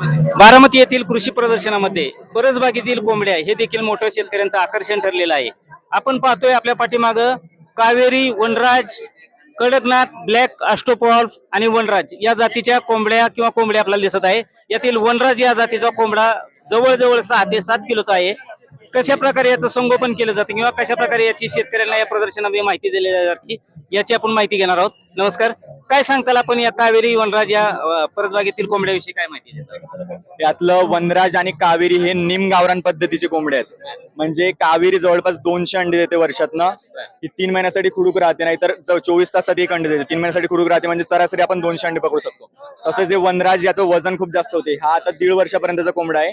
बारामती येथील कृषी प्रदर्शनामध्ये परसबागेतील कोंबड्या हे देखील मोठं शेतकऱ्यांचं आकर्षण ठरलेलं आहे. आपण पाहतोय आपल्या पाठीमाग कावेरी वनराज कडकनाथ ब्लॅक ऑस्टोपॉल्फ आणि वनराज या जातीच्या कोंबड्या किंवा कोंबड्या आपल्याला दिसत आहे. यातील वनराज या जातीचा कोंबडा जवळजवळ सहा ते सात किलोचा आहे. कशा प्रकारे याचं संगोपन केलं जातं किंवा कशा प्रकारे याची शेतकऱ्यांना या प्रदर्शनामध्ये माहिती दिली जाते याची आपण माहिती घेणार आहोत. नमस्कार. काय सांगताल आपण या कावेरी वनराज या परसबागेतील कोंबड्याविषयी काय माहिती देता यातलं वनराज आणि कावेरी हे निम गावरान पद्धतीचे कोंबडे आहेत. म्हणजे कावेरी जवळपास दोनशे अंडे देते वर्षातनं. ही तीन महिन्यासाठी खुडूक राहते नाहीतर ज- चोवीस तासात एक अंडे देते. तीन महिन्यासाठी खुडूक राहते म्हणजे सरासरी आपण दोनशे अंडे पकडू शकतो. तसंच हे वनराज याचं वजन खूप जास्त होते हा आता दीड वर्षापर्यंतचा कोंबडा आहे.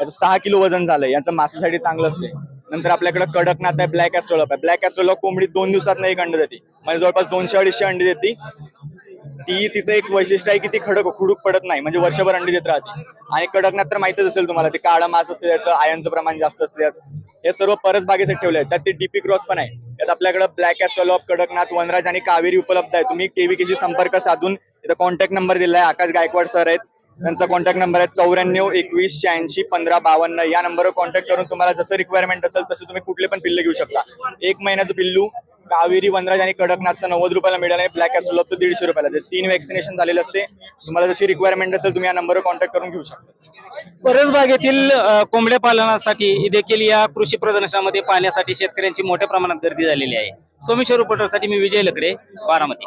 याचं सहा किलो वजन झालंय याचं मासासाठी चांगलं असते. नंतर आपल्याकडे कडकनाथ आहे ब्लॅक ॲस्ट्रोलॉप आहे. ब्लॅक ॲस्ट्रोलॉप कोंबडी दोन दिवसात एक अंडे देते. म्हणजे जवळपास दोनशे अडीचशे अंडे देते. ती तिचं एक वैशिष्ट्य आहे की ती खडक खुडूक पडत नाही म्हणजे वर्षभर अंडी देत राहते. आणि कडकनाथ तर माहितच असेल तुम्हाला ते काळा मास असते त्याचं आयनचं प्रमाण जास्त असते हे सर्व परस बागेसाठी ठेवले आहेत. त्यात ते डीपी क्रॉस पण आहे. त्यात आपल्याकडे ब्लॅक ऑफ कडकनाथ वनराज आणि कावेरी उपलब्ध आहे. तुम्ही केव्हीकेशी संपर्क साधून इथं कॉन्टॅक्ट नंबर दिला आहे आकाश गायकवाड सर आहेत. त्यांचा कॉन्टॅक्ट नंबर आहे चौऱ्याण्णव एकवीस शहाऐंशी पंधरा बावन्न. या नंबरवर कॉन्टॅक्ट करून तुम्हाला जसं रिक्वायरमेंट असेल तसं तुम्ही कुठले पण पिल्ले घेऊ शकता. एक महिन्याचं पिल्लू कावेरी वनराज आणि कडकनाथचं नव्वद रुपयाला मिळेल आणि ब्लॅक ॲस्ट्रोलॉपचं दीडशे रुपयाला. ते तीन वॅक्सिनेशन झालेलं असते. तुम्हाला जशी रिक्वायरमेंट असेल तुम्ही या नंबरवर कॉन्टॅक्ट करून घेऊ शकता. परसबागेतील कोंबड्या पालनासाठी देखील या कृषी प्रदर्शनामध्ये पाहण्यासाठी शेतकऱ्यांची मोठ्या प्रमाणात गर्दी झालेली आहे. सोमेश्वर रिपोर्टरसाठी मी विजय लकडे बारामती.